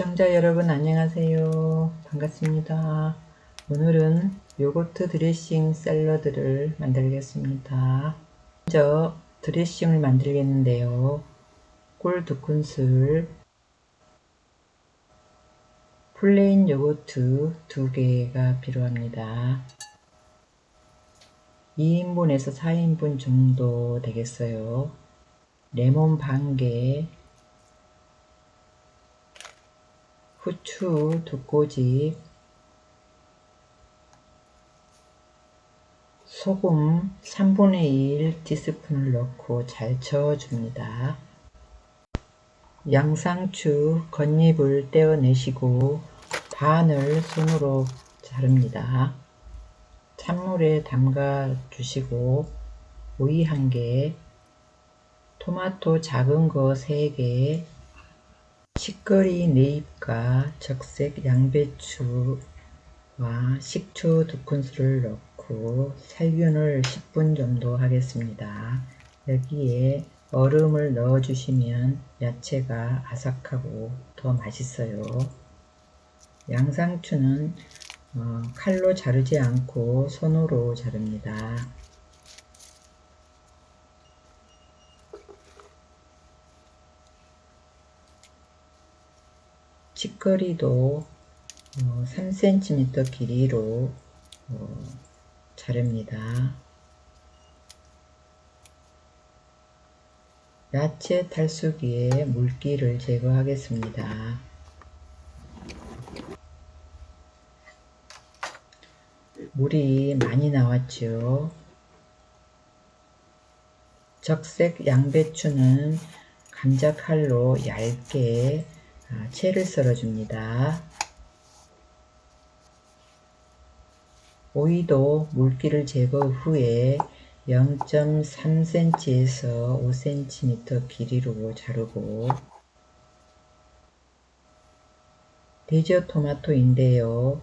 시청자 여러분 안녕하세요. 반갑습니다. 오늘은 요거트 드레싱 샐러드를 만들겠습니다. 먼저 드레싱을 만들겠는데요. 꿀 두 큰술, 플레인 요거트 두 개가 필요합니다. 2인분에서 4인분 정도 되겠어요. 레몬 반 개, 후추 두 꼬집, 소금 3분의 1 티스푼을 넣고 잘 저어줍니다. 양상추 겉잎을 떼어내시고 반을 손으로 자릅니다. 찬물에 담가 주시고 오이 한 개, 토마토 작은 거 3개, 치커리 4잎 과 적색 양배추와 식초 2큰술을 넣고 살균을 10분 정도 하겠습니다. 여기에 얼음을 넣어 주시면 야채가 아삭하고 더 맛있어요. 양상추는 어, 칼로 자르지 않고 손으로 자릅니다. 치커리도 어, 3cm 길이로 어, 자릅니다. 야채 탈수기에 물기를 제거하겠습니다. 물이 많이 나왔죠. 적색 양배추는 감자칼로 얇게 아, 채를 썰어줍니다. 오이도 물기를 제거 후에 0.3cm에서 5cm 길이로 자르고 데저 토마토인데요.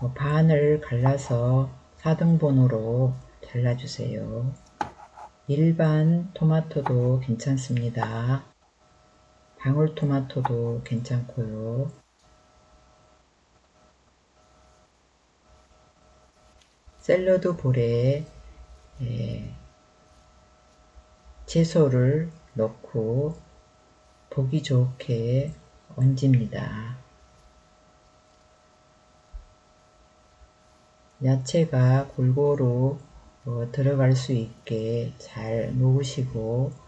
어, 반을 갈라서 4등분으로 잘라주세요. 일반 토마토도 괜찮습니다. 방울토마토도 괜찮고요. 샐러드 볼에 예, 채소를 넣고 보기 좋게 얹습니다. 야채가 골고루 어, 들어갈 수 있게 잘 놓으시고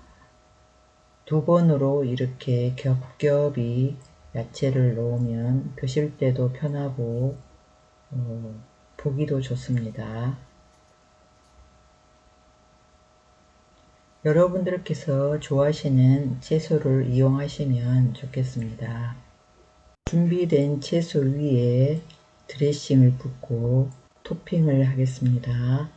두 번으로 이렇게 겹겹이 야채를 넣으면 드실 때도 편하고 어, 보기도 좋습니다. 여러분들께서 좋아하시는 채소를 이용하시면 좋겠습니다. 준비된 채소 위에 드레싱을 붓고 토핑을 하겠습니다.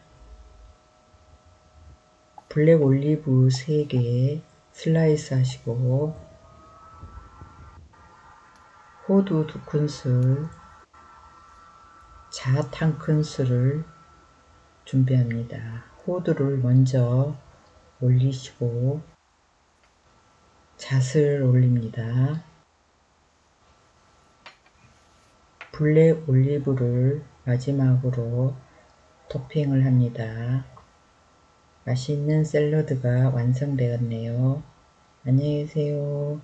블랙 올리브 3개 슬라이스 하시고 호두 2큰술 잣 1큰술을 준비합니다. 호두를 먼저 올리시고 잣을 올립니다. 블랙 올리브를 마지막으로 토핑을 합니다. 맛있는 샐러드가 완성되었네요. 안녕히 계세요.